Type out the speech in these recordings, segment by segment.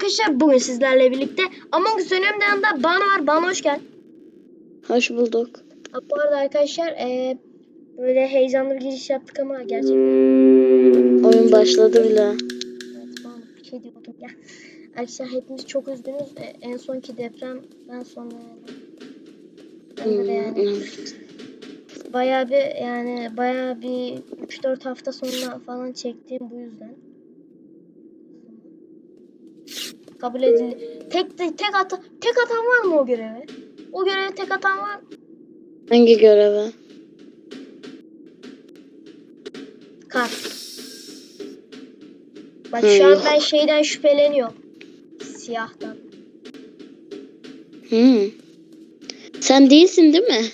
arkadaşlar bugün sizlerle birlikte Among Us önümde yanında Banu var. Banu hoş geldin. Hoş bulduk. Ha, Bu arada arkadaşlar eee, böyle heyecanlı bir giriş yaptık ama gerçekten Oyun başladı bile. evet, Banu bir şey diyordum ya. Arkadaşlar hepimiz çok üzgünüz. E, en sonki depremden sonra yani. Ben de yani Hmm, bayağı bir yani bayağı bir 3-4 hafta sonra falan çektiğim bu yüzden. Kabul edildi. Tek tek ata tek atan var mı o göreve? O göreve tek atan var mı? Hangi göreve? Kar. Bak şu an Hmm. ben şeyden şüpheleniyorum. Siyahtan. Hmm. Sen değilsin değil mi?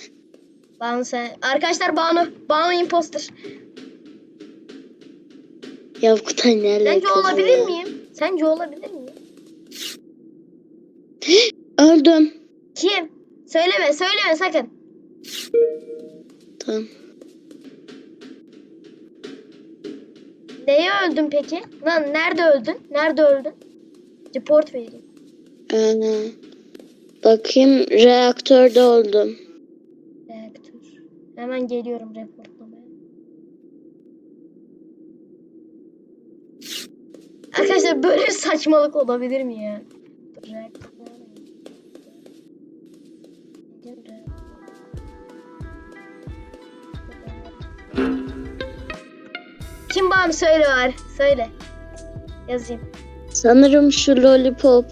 Banu sen. Arkadaşlar Banu. Banu imposter. Ya Kutay ne Sence olabilir ya? miyim? Sence olabilir miyim? Öldüm. Kim? Söyleme söyleme sakın. Tamam. Neye öldün peki? Lan nerede öldün? Nerede öldün? Report vereyim. Ee, bakayım reaktörde oldum. Reaktör. Hemen geliyorum reportlamaya. Arkadaşlar böyle saçmalık olabilir mi ya? Reaktör Kim bana söyle var? Söyle. Yazayım. Sanırım şu lollipop.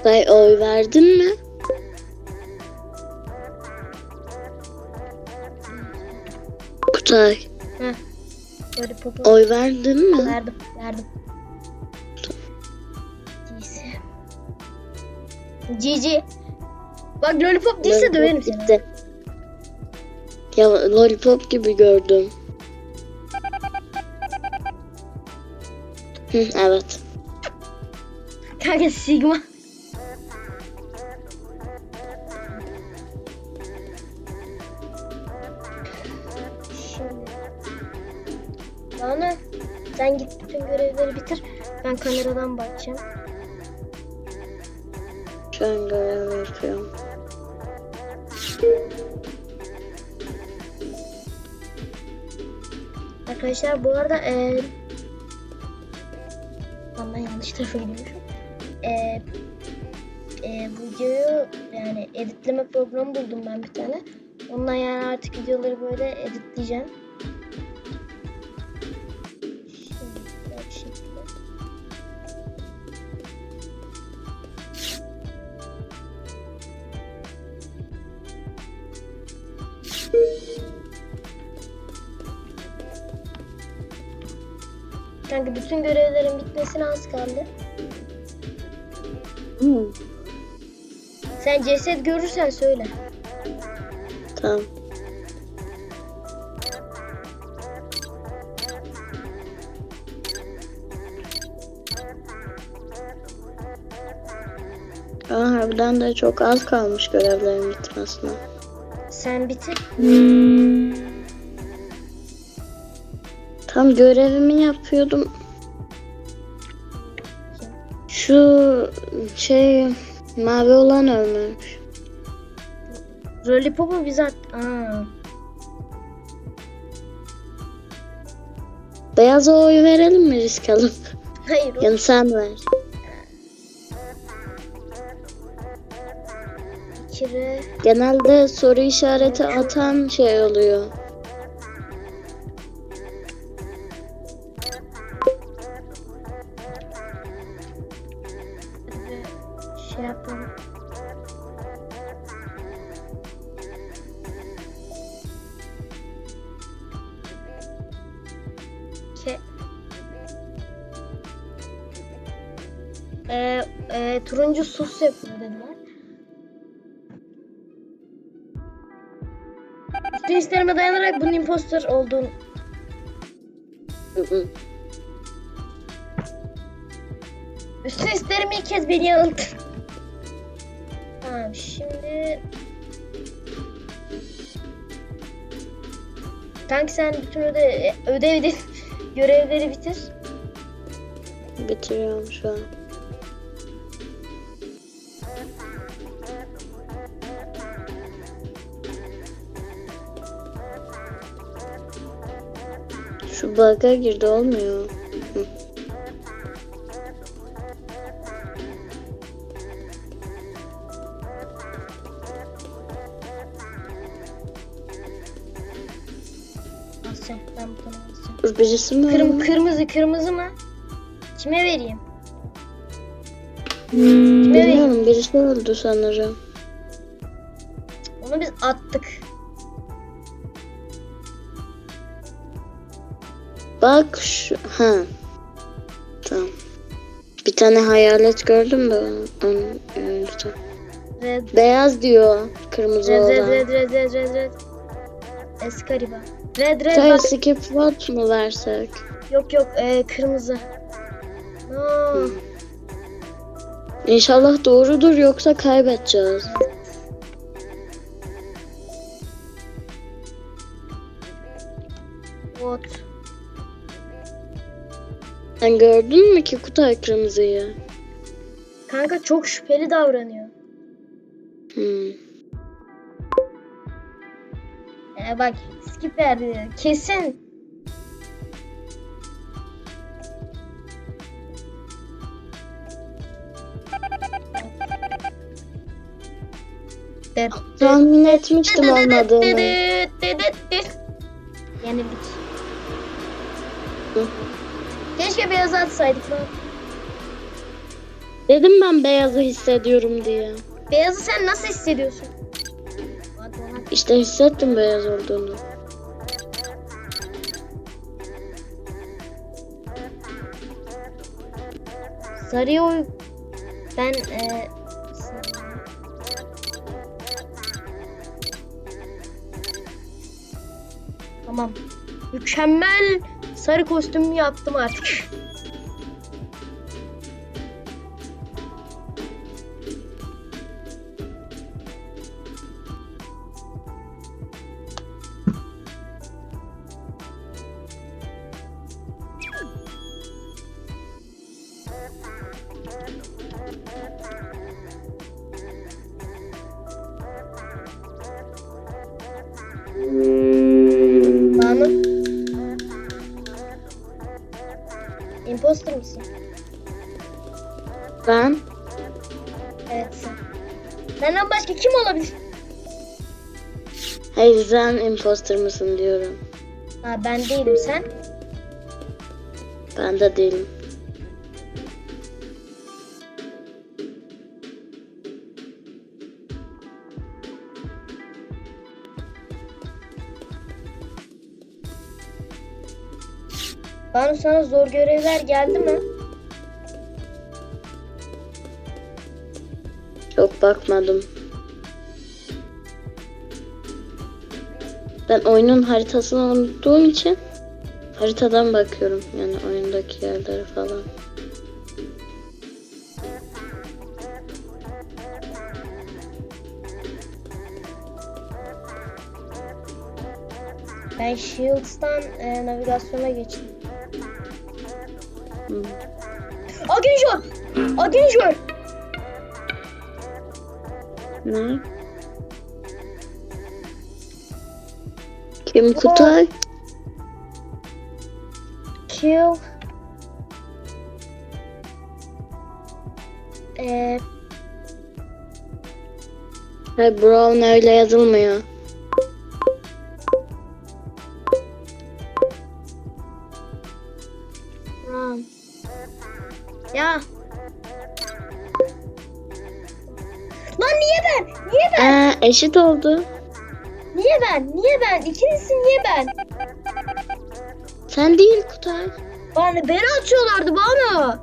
Kutay oy verdin mi? Kutay Heh. Oy verdin mi? Verdim, verdim. Cici. Bak lollipop değilse döverim seni. gitti. Ya lollipop gibi gördüm. Hı, evet. Kanka Sigma. Bütün görevleri bitir. Ben kameradan bakacağım. Şu an görev yapıyorum. Arkadaşlar bu arada Lan ben yanlış tarafa gidiyormuşum. Eee eee bu videoyu yani editleme programı buldum ben bir tane. Ondan yani artık videoları böyle editleyeceğim. Az kaldı. Hı, Sen ceset görürsen söyle. tamam. Aa, harbiden de çok az kalmış görevlerin bitmesine. Sen bitir. Tam görevimi yapıyordum. Şu şey mavi olan ölmüş. Lollipop'u biz at... Aa. Beyaza oy verelim mi risk alıp? Hayır Yani sen ver. kire. Genelde soru işareti atan şey oluyor. Ee, e, turuncu sus yapıyor dediler. Üstün isterime dayanarak bunun imposter olduğunu. Üstün isterim ilk kez beni yanılttı. Tamam şimdi... Kanki sen bütün öde ödevleri, görevleri bitir. Bitiriyorum şu an. Bug'a girdi olmuyor. Hı. Basacağım ben. Dur birisi mi? Kırm kırmızı kırmızı mı? Kime vereyim? Hmm, vereyim? bilmiyorum birisi öldü sanırım. Onu biz attık. Bak şu ha. Tamam. Bir tane hayalet gördüm de onu öldü. Red Beyaz diyor kırmızı red red olan. red red red red red. Escariba. Red red Sen bak. skip vote mu versek? Yok yok ee, kırmızı. No. Hmm. İnşallah doğrudur yoksa kaybedeceğiz. Sen gördün mü ki Kutay kırmızıyı? Kanka çok şüpheli davranıyor. Hmm. Ee, bak skip verdi. Kesin. Tahmin etmiştim olmadığını. Atsaydık lan. Dedim ben beyazı hissediyorum diye. Beyazı sen nasıl hissediyorsun? İşte hissettim beyaz olduğunu. Sarıya oy... Ben e... Tamam. Mükemmel sarı kostümü yaptım artık. Banu. Imposter mısın? Ben Evet sen. Senden başka kim olabilir? hayır sen imposter mısın diyorum. Ha ben değilim sen. Ben de değilim. Banu sana zor görevler geldi mi? Çok bakmadım. Ben oyunun haritasını unuttuğum için haritadan bakıyorum yani oyundaki yerlere falan. Ben Shields'tan e, navigasyona geçtim. Agenjör! Agenjör! Ne? Kim Kutay? Kill. E, Hayır Brown öyle yazılmıyor. Ya. Lan niye ben? Niye ben? Ee, eşit oldu. Niye ben? Niye ben? İkincisi niye ben? Sen değil Kutay. Bana beni atıyorlardı bana.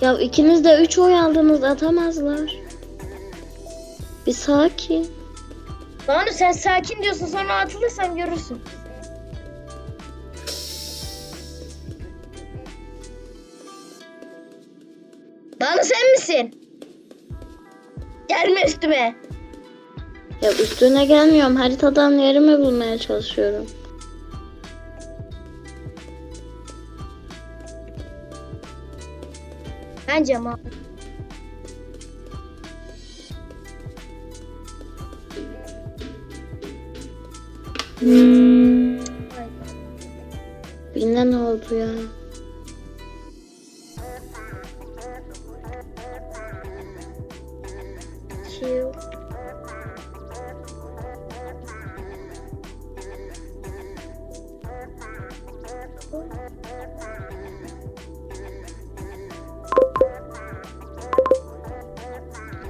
Ya ikiniz de 3 oy aldınız atamazlar. Bir sakin. Banu sen sakin diyorsun sonra atılırsam görürsün. Banu sen misin? Gelme üstüme. Ya üstüne gelmiyorum. Haritadan yerimi bulmaya çalışıyorum. Bence ama. Birine ne oldu ya? Chill.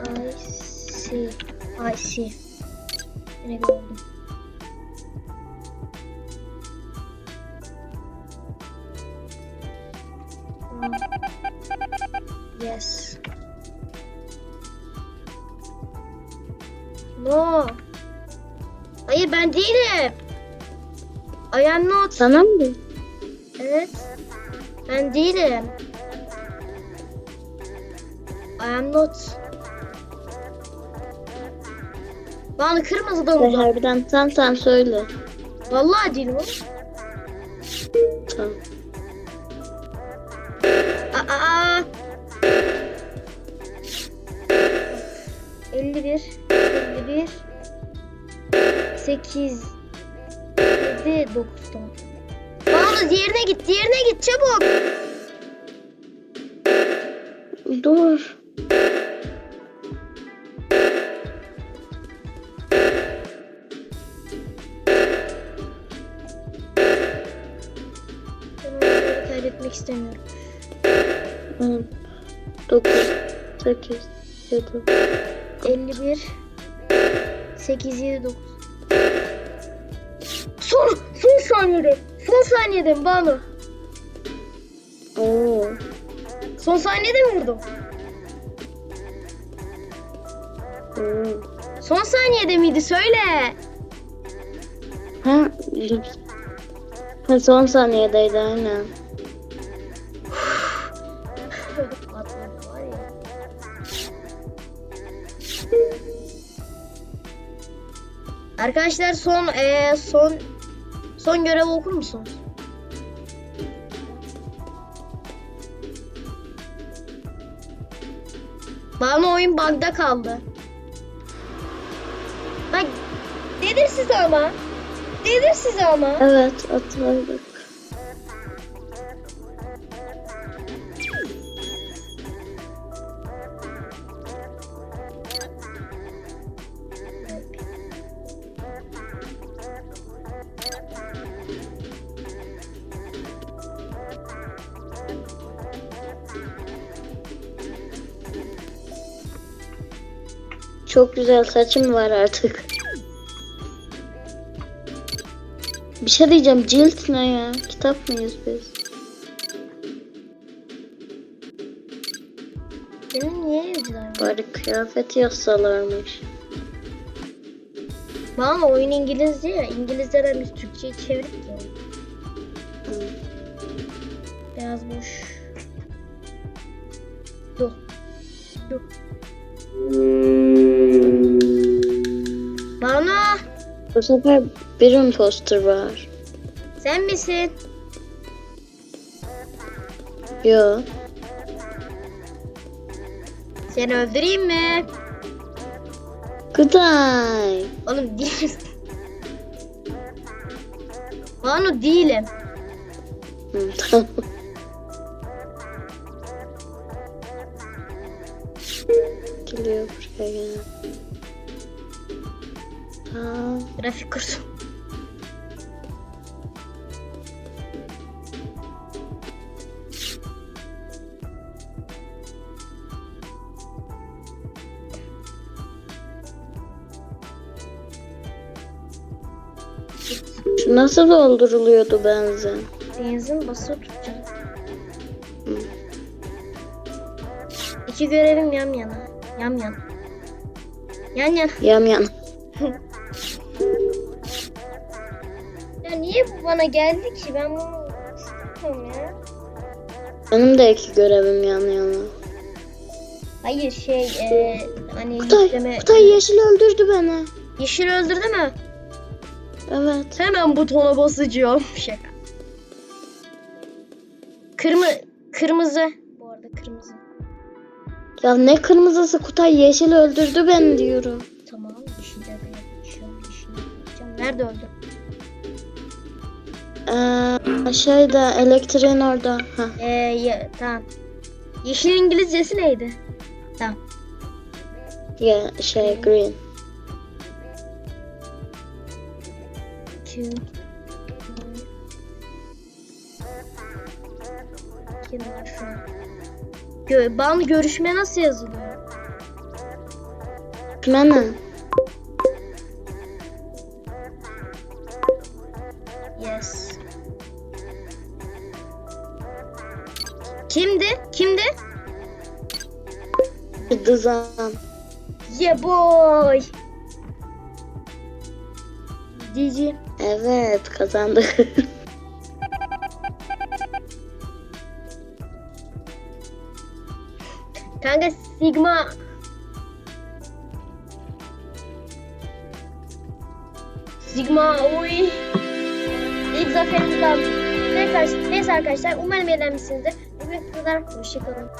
I see. I see. Ne gördüm. Hmm. Yes. No. Hayır ben değilim. I am not. Sana mı? Evet. Ben değilim. I am not. Bana kırmızı Ve domuz. harbiden tam tam söyle. Vallahi değilim o. Tamam. Aa. 51 51 8 7 9 tamam. Banu diğerine git, diğerine git çabuk. Dur. Kaybetmek istemiyorum. 10, 9, 8, 7. 51 8 7 9 Son son saniyede. Son saniyede Banu? Oo. Son saniyede mi vurdum? Oo. Son saniyede miydi söyle. Ha, ha son saniyedeydi aynen. Arkadaşlar son eee, son son görevi okur musunuz? Bana oyun bug'da kaldı. Bak dedim size ama. Dedim size ama. Evet atladık. Çok güzel saçım var artık. Bir şey diyeceğim. Cilt ne ya? Kitap mıyız biz? Senin niye yazılar? Bari kıyafet yazsalarmış. Bana oyun İngilizce ya. İngilizceden biz Türkçe'ye çevirdik ya. Hı. Beyaz boş. Dur. Dur. Bana Bu sefer bir imposter var. sen misin? Yo. Seni öldüreyim mi? Gıday. Oğlum değilsin. Banu değilim. Tamam. Geliyor buraya Grafik kursu. Nasıl dolduruluyordu benzin? Benzin basılı tutacağım. Hı. İki görevim yan yana. Yan yan. Yan yan. Yam yan. Ya niye bu bana geldi ki? Ben bunu istemiyorum ya. Benim de iki görevim yan yana. Hayır şey e, hani Kutay, yükleme... Kutay yeşil öldürdü beni. Yeşil öldürdü mü? Evet. Hemen butona basacağım. Şaka. Kırmı, kırmızı. Bu arada kırmızı. Ya ne kırmızısı Kutay yeşil öldürdü beni diyorum. Tamam. De yapacağım. Yeşilde yapacağım. Nerede öldü? Ee, şeyde elektriğin orada. Heh. Ee, ya, tamam. Yeşil İngilizcesi neydi? Tamam. Ya şey green. Gö ban görüşme nasıl yazılıyor? Kime ne? Kimdi? Kimdi? Dızan. Yeah boy. GG. Evet kazandık. Kanka Sigma. Sigma oy. İlk zaferimizi aldık. Neyse, neyse arkadaşlar umarım eğlenmişsinizdir. kadar bu.